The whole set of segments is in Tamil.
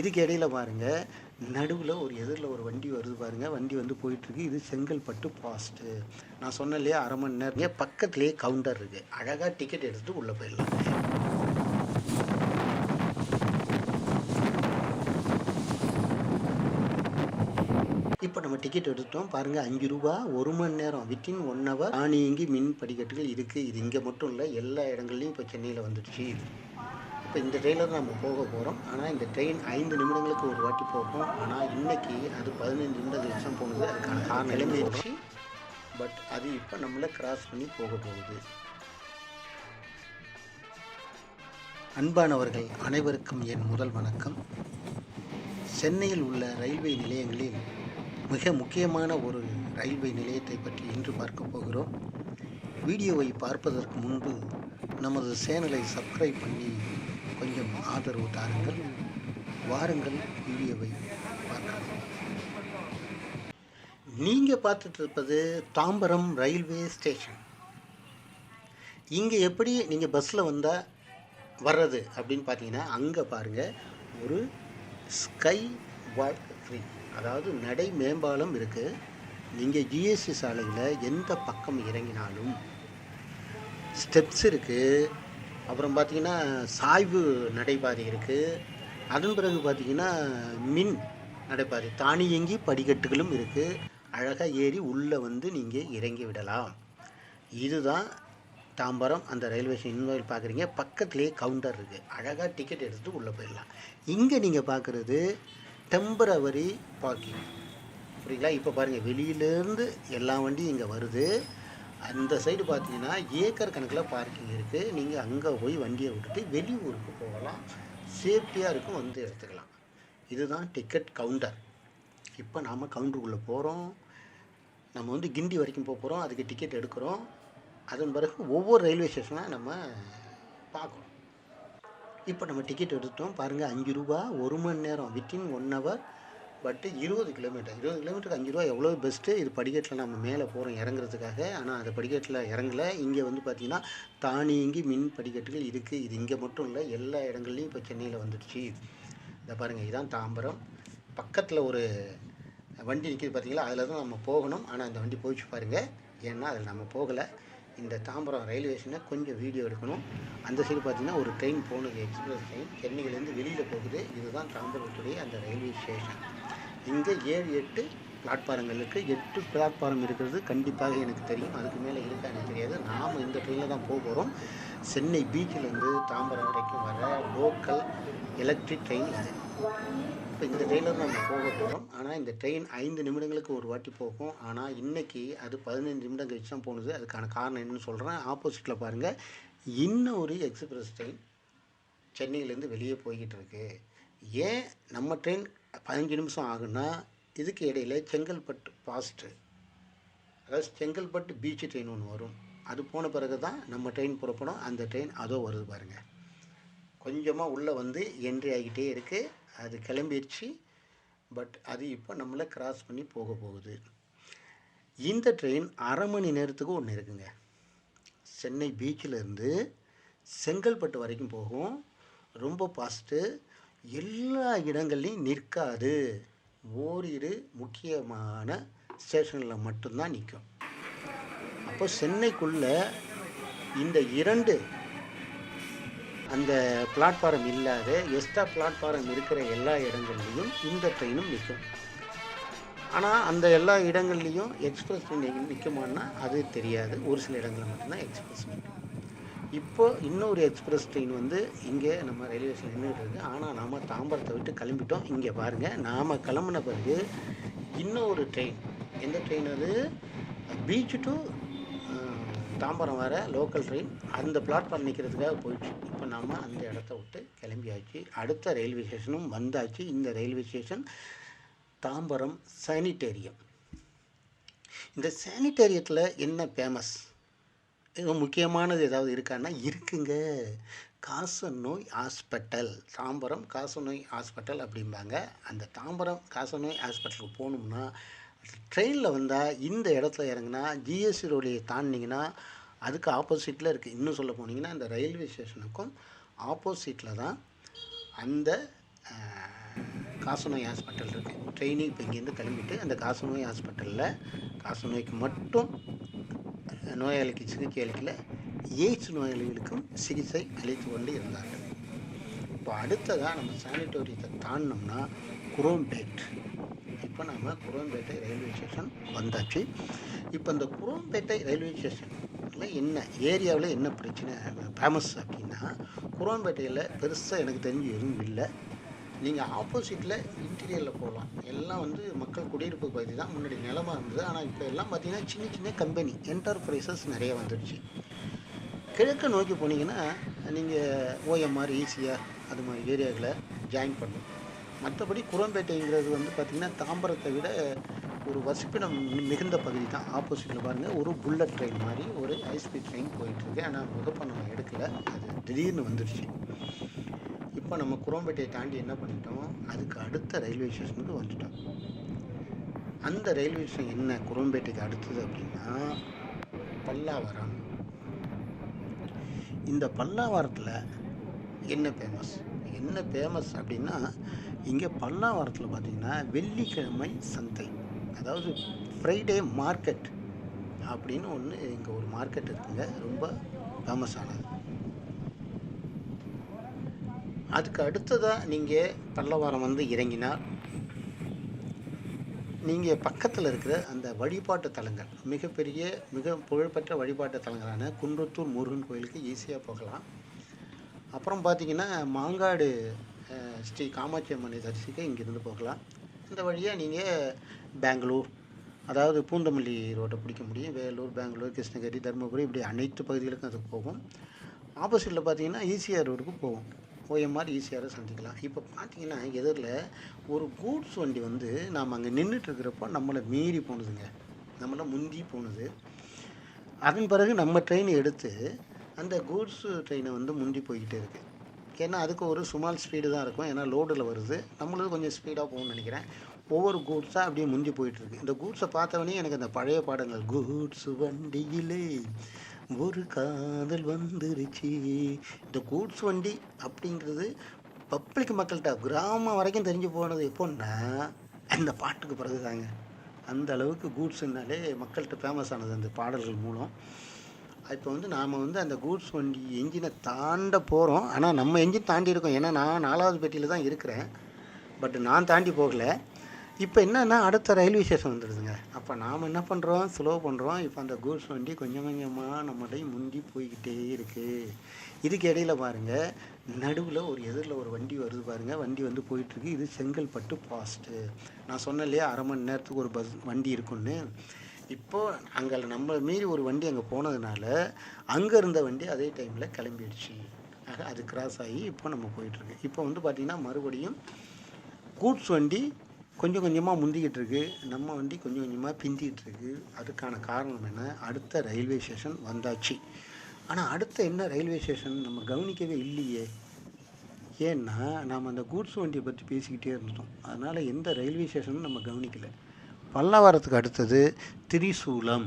இதுக்கு இடையில பாருங்கள் நடுவில் ஒரு எதிரில் ஒரு வண்டி வருது பாருங்கள் வண்டி வந்து போயிட்டுருக்கு. இது செங்கல்பட்டு பாஸ்ட்டு நான் சொன்னேன் இல்லையா அரை மணி நேரம் பக்கத்துலேயே கவுண்டர் இருக்குது அழகாக டிக்கெட் எடுத்துகிட்டு உள்ளே போயிடலாம். இப்போ நம்ம டிக்கெட் எடுத்துட்டோம். பாருங்கள் அஞ்சு ரூபா ஒரு மணி நேரம் வித்தின் ஒன் ஹவர் தானியங்கி மின் படிக்கட்டுகள் இருக்குது இது இங்கே மட்டும் இல்லை எல்லா இடங்கள்லையும் இப்போ சென்னையில் வந்துடுச்சு இப்போ இந்த ட்ரெயினில் நம்ம போக போகிறோம் ஆனால் இந்த ட்ரெயின் ஐந்து நிமிடங்களுக்கு ஒரு வாட்டி போகும். ஆனால் இன்னைக்கு அது பதினைந்து நிமிடம் கழிச்சு போனது. அதுக்கான காரணம் கிளம்பிடுச்சு. பட் அது இப்போ நம்மளை கிராஸ் பண்ணி போக போகுது. அன்பானவர்கள் அனைவருக்கும் என் முதல் வணக்கம். சென்னையில் உள்ள ரயில்வே நிலையங்களில் மிக முக்கியமான ஒரு ரயில்வே நிலையத்தை பற்றி இன்று பார்க்க போகிறோம். வீடியோவை பார்ப்பதற்கு முன்பு நமது சேனலை சப்ஸ்கிரைப் பண்ணி கொஞ்சம் ஆதரவு தாருங்கள். வாருங்கள் வீடியோவை பார்க்கலாம். நீங்கள் பார்த்துட்டு இருப்பது தாம்பரம் ரயில்வே ஸ்டேஷன். இங்கே எப்படி நீங்கள் பஸ்ஸில் வந்தால் வர்றது அப்படின்னு பார்த்தீங்கன்னா அங்கே பாருங்கள் ஒரு ஸ்கை வாக் ஃப்ரீ அதாவது நடை மேம்பாலம் இருக்குது நீங்கள் ஜிஎஸ்டி சாலையில் எந்த பக்கம் இறங்கினாலும் ஸ்டெப்ஸ் இருக்குது அப்புறம் பார்த்திங்கன்னா சாய்வு நடைபாதை இருக்குது அதன் பிறகு பார்த்தீங்கன்னா மின் நடைபாதை தானியங்கி படிக்கட்டுகளும் இருக்குது அழகாக ஏறி உள்ளே வந்து நீங்கள் இறங்கி விடலாம். இதுதான் தாம்பரம் அந்த ரயில்வே ஸ்டேஷன். இன்வாயில் பார்க்குறீங்க பக்கத்துலேயே கவுண்டர் இருக்குது அழகாக டிக்கெட் எடுத்துகிட்டு உள்ளே போயிடலாம். இங்கே நீங்கள் பார்க்குறது டெம்பரவரி பார்க்கிங் புரியுங்களா இப்போ பாருங்கள் வெளியிலேருந்து எல்லா வண்டியும் இங்கே வருது. அந்த சைடு பார்த்தீங்கன்னா ஏக்கர் கணக்கில் பார்க்கிங் இருக்குது நீங்கள் அங்கே போய் வண்டியை விட்டுட்டு வெளியூருக்கு போகலாம். சேஃப்டியாக இருக்கும் வந்து எடுத்துக்கலாம். இதுதான் டிக்கெட் கவுண்டர் இப்போ நாம் கவுண்டருக்குள்ளே போகிறோம் நம்ம வந்து கிண்டி வரைக்கும் போக போகிறோம் அதுக்கு டிக்கெட் எடுக்கிறோம். அதன் பிறகு ஒவ்வொரு ரயில்வே ஸ்டேஷனாக நம்ம பார்க்குறோம். இப்போ நம்ம டிக்கெட் எடுத்தோம் பாருங்கள் அஞ்சு ரூபா ஒரு மணி நேரம். வித்தின் ஒன் ஹவர் பட்டு இருபது கிலோமீட்டர். இருபது கிலோமீட்டருக்கு அஞ்சு ரூபா எவ்வளோ பெஸ்ட்டு இது படிக்கட்டில் நம்ம மேலே போகிறோம் இறங்குறதுக்காக. ஆனால் அது படிக்கட்டில் இறங்கல. இங்கே வந்து பார்த்திங்கன்னா தானியங்கி மின் படிக்கட்டுகள் இருக்குது இது இங்கே மட்டும் இல்லை எல்லா இடங்கள்லையும் இப்போ சென்னையில் வந்துடுச்சு. இதை பாருங்கள் இதுதான் தாம்பரம். பக்கத்தில் ஒரு வண்டி நிற்கிது பார்த்தீங்களா அதில் தான் நம்ம போகணும். ஆனால் அந்த வண்டி போயிடுச்சு பாருங்கள் ஏன்னா அதில் நம்ம போகலை. இந்த தாம்பரம் ரயில்வே ஸ்டேஷனை கொஞ்சம் வீடியோ எடுக்கணும். அந்த சைடு பார்த்தீங்கன்னா ஒரு ட்ரெயின் போனது எக்ஸ்பிரஸ் ட்ரெயின் சென்னையிலேருந்து வெளியில் போகுது. இதுதான் தாம்பரத்துடைய அந்த ரயில்வே ஸ்டேஷன். இங்கே ஏழு எட்டு பிளாட்ஃபாரங்கள் இருக்குது எட்டு பிளாட்ஃபாரம் இருக்கிறது கண்டிப்பாக எனக்கு தெரியும். அதுக்கு மேலே இருக்கா எனக்கு தெரியாது. நாம் இந்த ட்ரெயினில் தான் போக போகிறோம் சென்னை பீச்சிலேருந்து தாம்பரம் வரைக்கும் வர லோக்கல் எலக்ட்ரிக் ட்ரெயின் இது. இப்போ இந்த ட்ரெயினில் நம்ம போக போகிறோம் ஆனால் இந்த ட்ரெயின் ஐந்து நிமிடங்களுக்கு ஒரு வாட்டி போகும். ஆனால் இன்றைக்கி அது பதினைந்து நிமிடம் கழிச்சு தான் போனது. அதுக்கான காரணம் என்னன்னு சொல்கிறேன் ஆப்போசிட்டில் பாருங்கள் இன்னும் ஒரு எக்ஸ்பிரஸ் ட்ரெயின் சென்னையிலேருந்து வெளியே போய்கிட்டு இருக்கு. ஏன் நம்ம ட்ரெயின் பதினஞ்சு நிமிஷம் ஆகுன்னா இதுக்கு இடையில செங்கல்பட்டு பாஸ்ட்டு அதாவது செங்கல்பட்டு பீச் ட்ரெயின் ஒன்று வரும். அது போன பிறகு தான் நம்ம ட்ரெயின் புறப்படும். அந்த ட்ரெயின் அதோ வருது பாருங்கள் கொஞ்சமாக உள்ளே வந்து என்ட்ரி ஆகிட்டே இருக்குது அது கிளம்பிடுச்சு. பட் அது இப்போ நம்மளை கிராஸ் பண்ணி போக போகுது. இந்த ட்ரெயின் அரை மணி நேரத்துக்கு ஒன்று இருக்குங்க. சென்னை பீச்சில் இருந்து செங்கல்பட்டு வரைக்கும் போகும். ரொம்ப ஃபாஸ்ட்டு எல்லா இடங்கள்லையும் நிற்காது. ஓரிரு முக்கியமான ஸ்டேஷனில் மட்டும்தான் நிற்கும் அப்போ சென்னைக்குள்ளே இந்த இரண்டு அந்த பிளாட்ஃபாரம் இல்லாத எக்ஸ்ட்ரா பிளாட்ஃபாரம் இருக்கிற எல்லா இடங்கள்லையும் இந்த ட்ரெயினும் நிற்கும். ஆனால் அந்த எல்லா இடங்கள்லையும் எக்ஸ்பிரஸ் ட்ரெயின் நிற்குமான்னா அது தெரியாது. ஒரு சில இடங்களில் மட்டும்தான் எக்ஸ்பிரஸ் நிற்கும் இப்போது இன்னொரு எக்ஸ்பிரஸ் ட்ரெயின் வந்து இங்கே நம்ம ரயில்வே ஸ்டேஷன் நின்றுட்டு ஆனால் நாம் தாம்பரத்தை விட்டு கிளம்பிட்டோம். இங்கே பாருங்கள் நாம் கிளம்புன பிறகு இன்னொரு ட்ரெயின் எந்த ட்ரெயின் அது? பீச் டு தாம்பரம் வர லோக்கல் ட்ரெயின் அந்த பிளாட்ஃபார்ம் நிற்கிறதுக்காக போயிடுச்சு. இப்போ நாம் அந்த இடத்த விட்டு கிளம்பியாச்சு. அடுத்த ரயில்வே ஸ்டேஷனும் வந்தாச்சு. இந்த ரயில்வே ஸ்டேஷன் தாம்பரம் சானிட்டேரியம் இந்த சானிட்டேரியத்தில் என்ன ஃபேமஸ் இது முக்கியமானது ஏதாவது இருக்கான்னா இருக்குங்க. காசநோய் ஹாஸ்பிட்டல் தாம்பரம் காசநோய் ஹாஸ்பிட்டல் அப்படிம்பாங்க. அந்த தாம்பரம் காசநோய் ஹாஸ்பிட்டலுக்கு போகணும்னா ட்ரெயினில் வந்தால் இந்த இடத்துல இறங்குனா ஜிஎஸ்டி ரோடையை தாண்டினீங்கன்னா அதுக்கு ஆப்போசிட்டில் இருக்குது இன்னும் சொல்ல போனீங்கன்னா இந்த ரயில்வே ஸ்டேஷனுக்கும் ஆப்போசிட்டில் தான் அந்த காசநோய் ஹாஸ்பிட்டல் இருக்குது ட்ரெயினிங் இப்போ இங்கேருந்து கிளம்பிட்டு அந்த காசநோய் ஹாஸ்பிட்டலில் காசநோய்க்கு மட்டும் நோயாளிக்கு சிகிச்சை அளிக்கல எய்ட்ஸ் நோயாளிகளுக்கும் சிகிச்சை அளித்து கொண்டு இருந்தார்கள். இப்போ அடுத்ததாக நம்ம சானிட்டோரியத்தை தாண்டினோம்னா குரோம்பேட். இப்போ நம்ம குரோம்பேட்டை ரயில்வே ஸ்டேஷன் வந்தாச்சு. இப்போ இந்த குரோம்பேட்டை ரயில்வே ஸ்டேஷனில் என்ன ஏரியாவில் என்ன பிரச்சனை ஃபேமஸ் அப்படின்னா குரோம்பேட்டையில் பெருசாக எனக்கு தெரிஞ்சு எதுவும் இல்லை. நீங்கள் ஆப்போசிட்டில் இன்டீரியரில் போகலாம் எல்லாம் வந்து மக்கள் குடியிருப்பு பகுதி தான். முன்னாடி நிலமாக இருந்தது. ஆனால் இப்போ எல்லாம் பார்த்தீங்கன்னா சின்ன சின்ன கம்பெனி என்டர்பிரைசஸ் நிறைய வந்துடுச்சு. கிழக்கு நோக்கி போனீங்கன்னா நீங்கள் ஓஎம்ஆர் ஈஸியாக அது மாதிரி ஏரியாவில் ஜாயின் பண்ணணும் மற்றபடி குரம்பேட்டைங்கிறது வந்து பார்த்திங்கன்னா தாம்பரத்தை விட ஒரு வசிப்பிடம் மிகுந்த பகுதி தான். ஆப்போசிட்டில் பாருங்கள் ஒரு புல்லட் ட்ரெயின் மாதிரி ஒரு ஹைஸ்பீட் ட்ரெயின் போயிட்டுருக்கு. ஆனால் முகப்பை நம்ம எடுக்கலை. அது திடீர்னு வந்துடுச்சு இப்போ நம்ம குரம்பேட்டையை தாண்டி என்ன பண்ணிட்டோம்? அதுக்கு அடுத்த ரயில்வே ஸ்டேஷனுக்கு வந்துட்டோம். அந்த ரயில்வே ஸ்டேஷன் என்ன? குரம்பேட்டைக்கு அடுத்தது அப்படின்னா பல்லாவரம். இந்த பல்லாவரத்தில் என்ன ஃபேமஸ் என்ன ஃபேமஸ் அப்படின்னா இங்கே பல்லாவரத்தில் பார்த்தீங்கன்னா வெள்ளிக்கிழமை சந்தை. அதாவது ஃப்ரைடே மார்க்கெட் அப்படின்னு ஒன்று இங்கே ஒரு மார்க்கெட் இருக்குங்க. ரொம்ப ஃபேமஸானது அதுக்கு அடுத்ததாக நீங்கள் பல்லவாரம் வந்து இறங்கினால் நீங்கள் பக்கத்தில் இருக்கிற அந்த வழிபாட்டு தலங்கள் மிகப்பெரிய மிக புகழ்பெற்ற வழிபாட்டு தலங்களான குன்றத்தூர் முருகன் கோயிலுக்கு ஈஸியாக போகலாம். அப்புறம் பார்த்தீங்கன்னா மாங்காடு ஸ்ரீ காமாட்சி அம்மனை தரிசிக்க இங்கேருந்து போகலாம். இந்த வழியாக நீங்கள் பெங்களூர் அதாவது பூந்தமல்லி ரோட்டை பிடிக்க முடியும். வேலூர் பெங்களூர் கிருஷ்ணகிரி தருமபுரி இப்படி அனைத்து பகுதிகளுக்கும் அது போகும். ஆப்போசிட்டில் பார்த்தீங்கன்னா ஈசிஆர் ரோடுக்கு போகும். ஓஎம்ஆர் ஈஸியாக சந்திக்கலாம். இப்போ பார்த்தீங்கன்னா எதிரில் ஒரு கூட்ஸ் வண்டி வந்து நாம் அங்கே நின்றுட்டு இருக்கிறப்போ நம்மளை மீறி போனதுங்க. நம்மளை முந்தி போனது. அதன் பிறகு நம்ம ட்ரெயின் எடுத்து அந்த கூட்ஸு ட்ரெயினை வந்து முந்தி போய்கிட்டே இருக்குது ஏன்னா அதுக்கு ஒரு சுமால் ஸ்பீடு தான் இருக்கும். ஏன்னா லோடில் வருது. நம்மளும் கொஞ்சம் ஸ்பீடாக போகணும்னு நினைக்கிறேன். ஒவ்வொரு கூட்ஸாக அப்படியே முந்தி போயிட்டுருக்கு இந்த கூட்ஸை பார்த்தவனே எனக்கு அந்த பழைய பாடங்கள் கூட்ஸ் வண்டியிலே ஒரு காதல் வந்துருச்சு. இந்த கூட்ஸ் வண்டி அப்படிங்கிறது பப்ளிக் மக்கள்கிட்ட கிராமம் வரைக்கும் தெரிஞ்சு போனது எப்போன்னா அந்த பாட்டுக்கு பிறகு தாங்க அந்த அளவுக்கு கூட்ஸ்னாலே மக்கள்கிட்ட ஃபேமஸ் ஆனது அந்த பாடல்கள் மூலம். இப்போ வந்து நாம் வந்து அந்த கூட்ஸ் வண்டி என்ஜினை தாண்ட போகிறோம் ஆனால் நம்ம என்ஜின் தாண்டி இருக்கோம். ஏன்னா நான் நாலாவது பெட்டியில் தான் இருக்கிறேன். பட் நான் தாண்டி போகலை. இப்போ என்னன்னா அடுத்த ரயில்வே ஸ்டேஷன் வந்துடுதுங்க அப்போ நாம் என்ன பண்ணுறோம் ஸ்லோ பண்ணுறோம் இப்போ அந்த கூட்ஸ் வண்டி கொஞ்சம் கொஞ்சமாக நம்மகிட்ட முந்தி போய்கிட்டே இருக்குது இதுக்கு இடையில பாருங்கள் நடுவில் ஒரு எதிரில் ஒரு வண்டி வருது பாருங்கள் வண்டி வந்து போயிட்டுருக்கு இது செங்கல்பட்டு பாஸ்ட்டு நான் சொன்னேன் இல்லையா அரை மணி நேரத்துக்கு ஒரு பஸ் வண்டி இருக்குன்னு இப்போது அங்கே நம்ம மீறி ஒரு வண்டி அங்கே போனதுனால அங்கே இருந்த வண்டி அதே டைமில் கிளம்பிடுச்சு. ஆக அது கிராஸ் ஆகி இப்போ நம்ம போயிட்டுருக்கு. இப்போ வந்து பார்த்திங்கன்னா மறுபடியும் கூட்ஸ் வண்டி கொஞ்சம் கொஞ்சமாக முந்திக்கிட்டு இருக்கு. நம்ம வண்டி கொஞ்சம் கொஞ்சமாக பிந்திக்கிட்டு இருக்கு. அதுக்கான காரணம் என்ன? அடுத்த ரயில்வே ஸ்டேஷன் வந்தாச்சு. ஆனால் அடுத்த என்ன ரயில்வே ஸ்டேஷன் நம்ம கவனிக்கவே இல்லையே. ஏன்னா நாம் அந்த கூட்ஸ் வண்டியை பற்றி பேசிக்கிட்டே இருந்தோம் அதனால் எந்த ரயில்வே ஸ்டேஷனும் நம்ம கவனிக்கலை. பல்லாவரத்துக்கு அடுத்தது திரிசூலம்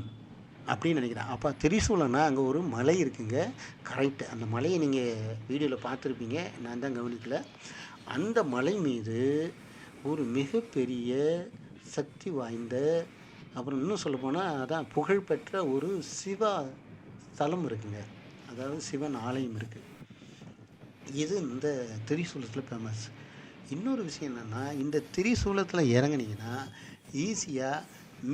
அப்படின்னு நினைக்கிறேன். அப்போ திரிசூலம்னா அங்கே ஒரு மலை இருக்குங்க. கரெக்ட் அந்த மலையை நீங்கள் வீடியோவில் பார்த்துருப்பீங்க. நான் தான் கவனிக்கல. அந்த மலை மீது ஒரு மிகப்பெரிய சக்தி வாய்ந்த அப்புறம் இன்னும் சொல்லப்போனால் அதான் புகழ்பெற்ற ஒரு சிவா ஸ்தலம் இருக்குங்க. அதாவது சிவன் ஆலயம் இருக்குது இது இந்த திரிசூலத்தில் ஃபேமஸ் இன்னொரு விஷயம் என்னென்னா இந்த திரிசூலத்தில் இறங்குனீங்கன்னா ஈஸியாக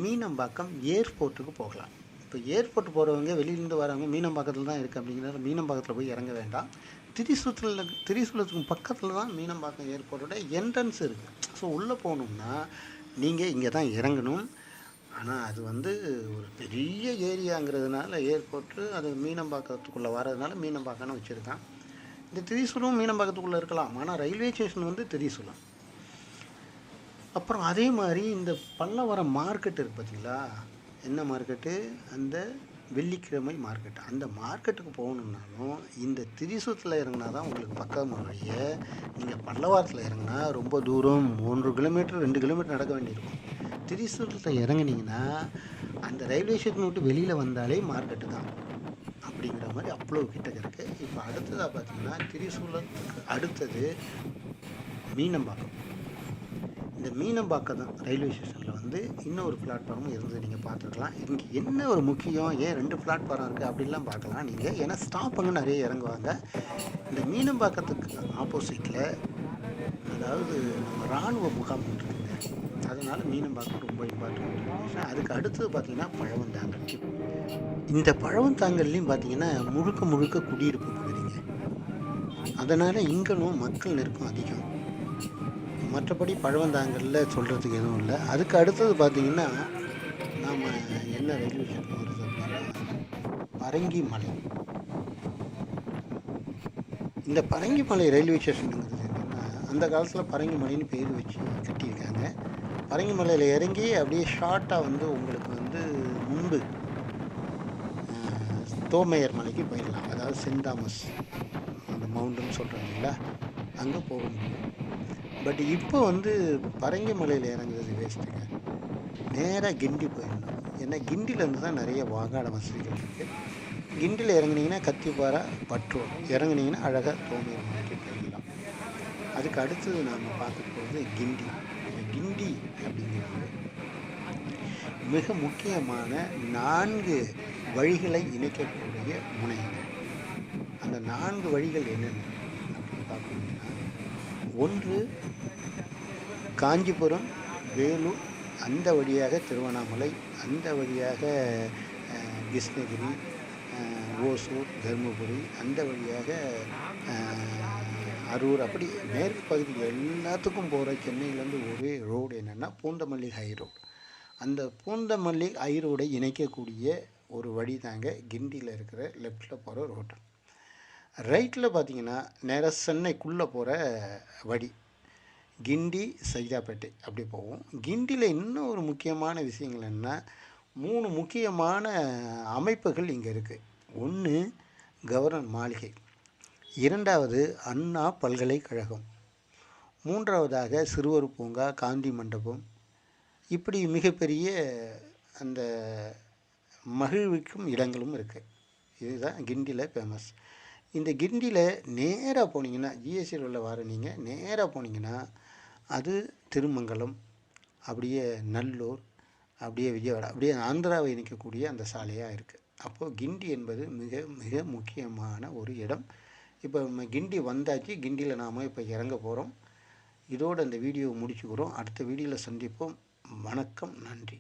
மீனம்பாக்கம் ஏர்போர்ட்டுக்கு போகலாம். இப்போ ஏர்போர்ட் போகிறவங்க வெளியிலேருந்து வரவங்க மீனம்பாக்கத்தில் தான் இருக்குது அப்படிங்கிறத மீனம்பாக்கத்தில் போய் இறங்க வேண்டாம். திரிசூலத்தில் திரிசூலத்துக்கு பக்கத்தில் தான் மீனம்பாக்கம் ஏர்போர்ட்டோட என்ட்ரன்ஸ் இருக்குது ஸோ உள்ளே போகணும்னா நீங்கள் இங்கே தான் இறங்கணும். ஆனால் அது வந்து ஒரு பெரிய ஏரியாங்கிறதுனால ஏர்போர்ட்டு அது மீனம்பாக்கத்துக்குள்ளே வரதுனால மீனம்பாக்கம்னு வச்சுருக்கான். இந்த திரிசூலும் மீனம்பாக்கத்துக்குள்ளே இருக்கலாம். ஆனால் ரயில்வே ஸ்டேஷன் வந்து திரிசூலம். அப்புறம் அதே மாதிரி இந்த பல்லவரம் மார்க்கெட் இருக்குது பார்த்தீங்களா? என்ன மார்க்கெட்டு அந்த வெள்ளிக்கிழமை மார்க்கெட் அந்த மார்க்கெட்டுக்கு போகணுன்னாலும் இந்த திரிசூத்தில் இறங்கினா தான் உங்களுக்கு பக்கம் வழிய. நீங்கள் பல்லவாரத்தில் இறங்கினா ரொம்ப தூரம் மூன்று கிலோமீட்டர் ரெண்டு கிலோமீட்டர் நடக்க வேண்டியிருக்கும். திரிசூலத்தில் இறங்குனீங்கன்னா அந்த ரயில்வே ஸ்டேஷன் விட்டு வெளியில் வந்தாலே மார்க்கெட்டு தான். அப்படிங்கிற மாதிரி அவ்வளோ கிட்ட இருக்குது இப்போ அடுத்ததாக பார்த்தீங்கன்னா திரிசூலத்துக்கு அடுத்தது மீனம்பாக்கம். இந்த மீனம்பாக்கம் தான் ரயில்வே ஸ்டேஷனில் வந்து இன்னொரு பிளாட்ஃபார்மும் இருந்து நீங்கள் பார்த்துருக்கலாம். இங்கே என்ன ஒரு முக்கியம் ஏன் ரெண்டு பிளாட்ஃபார்ம் இருக்குது அப்படின்லாம் பார்க்கலாம் நீங்கள் ஏன்னா ஸ்டாப் அங்கே நிறைய இறங்குவாங்க. இந்த மீனம்பாக்கத்துக்கு ஆப்போசிட்டில் அதாவது நம்ம இராணுவ முகாம் ஒன்று இருக்குங்க அதனால் மீனம்பாக்கம் ரொம்ப இம்பார்ட்டன்ட் அதுக்கு அடுத்தது பார்த்தீங்கன்னா பழவந்தாங்கல். இந்த பழவந்தாங்கல்லையும் பார்த்தீங்கன்னா முழுக்க முழுக்க குடியிருப்பு பகுதிங்க அதனால் இங்கனும் மக்கள் நெருக்கம் அதிகம். மற்றபடி பழவந்தாங்கல்ல சொல்கிறதுக்கு எதுவும் இல்லை. அதுக்கு அடுத்தது பார்த்தீங்கன்னா நாம் என்ன ரயில்வே ஸ்டேஷன் வருது அப்படின்னா பரங்கி மலை. இந்த பரங்கி மலை ரயில்வே ஸ்டேஷனுங்கிறது என்னென்னா அந்த காலத்தில் பரங்கி மலைன்னு பேர் வச்சு கட்டியிருக்காங்க. பரங்கி மலையில் இறங்கி அப்படியே ஷார்ட்டாக வந்து உங்களுக்கு வந்து முன்பு தோமையர் மலைக்கு போயிடலாம். அதாவது சென்ட் தாமஸ் அந்த மவுண்டன் சொல்கிறாங்க இல்லைங்களா அங்கே போக முடியும். பட் இப்போ வந்து பரங்கி மலையில் இறங்குறது வேஸ்ட்டுங்க நேராக கிண்டி போயிடணும். ஏன்னா கிண்டிலேருந்து தான் நிறைய வாகன வசதிகள் இருக்குது கிண்டியில் இறங்குனீங்கன்னா கத்திப்பாரா பற்றோம் இறங்குனீங்கன்னா அழகாக தோமையர் மலைக்கு போயிடலாம் அதுக்கு அடுத்தது நாம் பார்க்க போகிறது கிண்டி. கிண்டி அப்படிங்கிறது மிக முக்கியமான நான்கு வழிகளை இணைக்கக்கூடிய முனைகள். அந்த நான்கு வழிகள் என்னென்ன அப்படின்னு பார்க்கணும் ஒன்று காஞ்சிபுரம் வேலூர் அந்த வழியாக திருவண்ணாமலை அந்த வழியாக கிருஷ்ணகிரி ஓசூர் தருமபுரி அந்த வழியாக அரூர். அப்படி மேற்கு பகுதி எல்லாத்துக்கும் போகிற சென்னையிலேருந்து ஒரே ரோடு என்னென்னா பூந்தமல்லி ஹை ரோடு. அந்த பூந்தமல்லி ஹை ரோடை இணைக்கக்கூடிய ஒரு வழி தாங்க கிண்டியில் இருக்கிற லெஃப்டில் போகிற ரோடு. ரைட்டில் பார்த்தீங்கன்னா நேராக சென்னைக்குள்ளே போகிற வழி கிண்டி சைதாப்பேட்டை அப்படி போவோம் கிண்டியில் இன்னும் ஒரு முக்கியமான விஷயங்கள் என்ன மூணு முக்கியமான அமைப்புகள் இங்கே இருக்குது ஒன்று கவர்னர் மாளிகை. இரண்டாவது அண்ணா பல்கலைக்கழகம். மூன்றாவதாக சிறுவர் பூங்கா காந்தி மண்டபம். இப்படி மிகப்பெரிய அந்த மகிழ்விக்கும் இடங்களும் இருக்குது இதுதான் கிண்டியில் ஃபேமஸ் இந்த கிண்டியில் நேராக போனீங்கன்னா ஜிஎஸ்டி உள்ள வர நீங்கள் நேராக போனீங்கன்னா அது திருமங்கலம் அப்படியே நல்லூர் அப்படியே விஜயவாடா அப்படியே ஆந்திராவை இணைக்கக்கூடிய அந்த சாலையாக இருக்குது அப்போது கிண்டி என்பது மிக மிக முக்கியமான ஒரு இடம். இப்போ நம்ம கிண்டி வந்தாச்சு கிண்டியில் நாம் இப்போ இறங்க போகிறோம் இதோடு அந்த வீடியோவை முடிச்சுக்கிறோம். அடுத்த வீடியோவில் சந்திப்போம். வணக்கம் நன்றி.